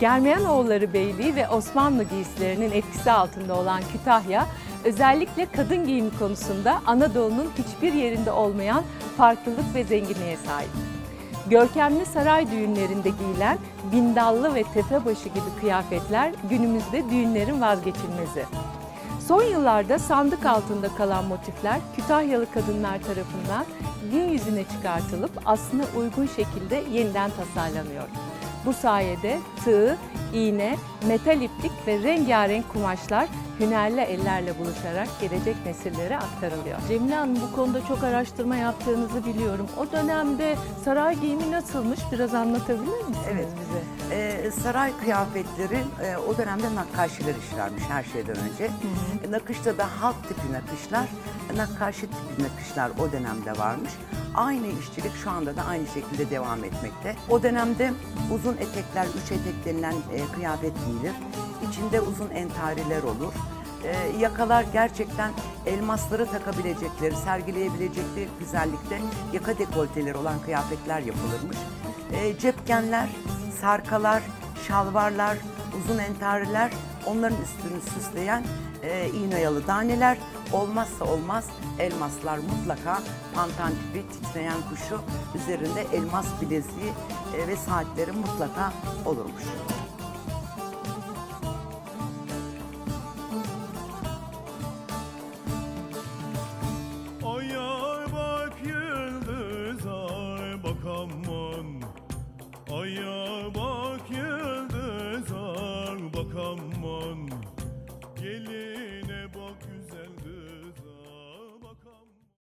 Germiyanoğulları Beyliği ve Osmanlı giysilerinin etkisi altında olan Kütahya, özellikle kadın giyimi konusunda Anadolu'nun hiçbir yerinde olmayan farklılık ve zenginliğe sahip. Görkemli saray düğünlerinde giyilen bindallı ve tepebaşı gibi kıyafetler günümüzde düğünlerin vazgeçilmezi. Son yıllarda sandık altında kalan motifler Kütahyalı kadınlar tarafından gün yüzüne çıkartılıp aslına uygun şekilde yeniden tasarlanıyor. Bu sayede tığ, iğne, metal iplik ve rengarenk kumaşlar hünerli ellerle buluşarak gelecek nesillere aktarılıyor. Cemile Hanım bu konuda çok araştırma yaptığınızı biliyorum. O dönemde saray giyimi nasılmış? Biraz anlatabilir misiniz Evet. bize? Ee, saray kıyafetleri e, o dönemde nakkaşiler işlermiş her şeyden önce. E, nakışta da halk tipi nakışlar, nakkaşi tipi nakışlar o dönemde varmış. Aynı işçilik şu anda da aynı şekilde devam etmekte. O dönemde uzun etekler, üç etek denilen e, kıyafet giyilir. İçinde uzun entariler olur. E, yakalar gerçekten elmasları takabilecekleri, sergileyebilecekleri güzellikte yaka dekolteleri olan kıyafetler yapılırmış. E, cepkenler, sarkalar, şalvarlar, uzun entariler onların üstünü süsleyen e, iğneyalı daneler olmazsa olmaz elmaslar mutlaka pantan tipi titreyen kuşu üzerinde elmas bileziği e, ve saatleri mutlaka olurmuş. Ayar bak yıldız bak aman. Ayar aman gelin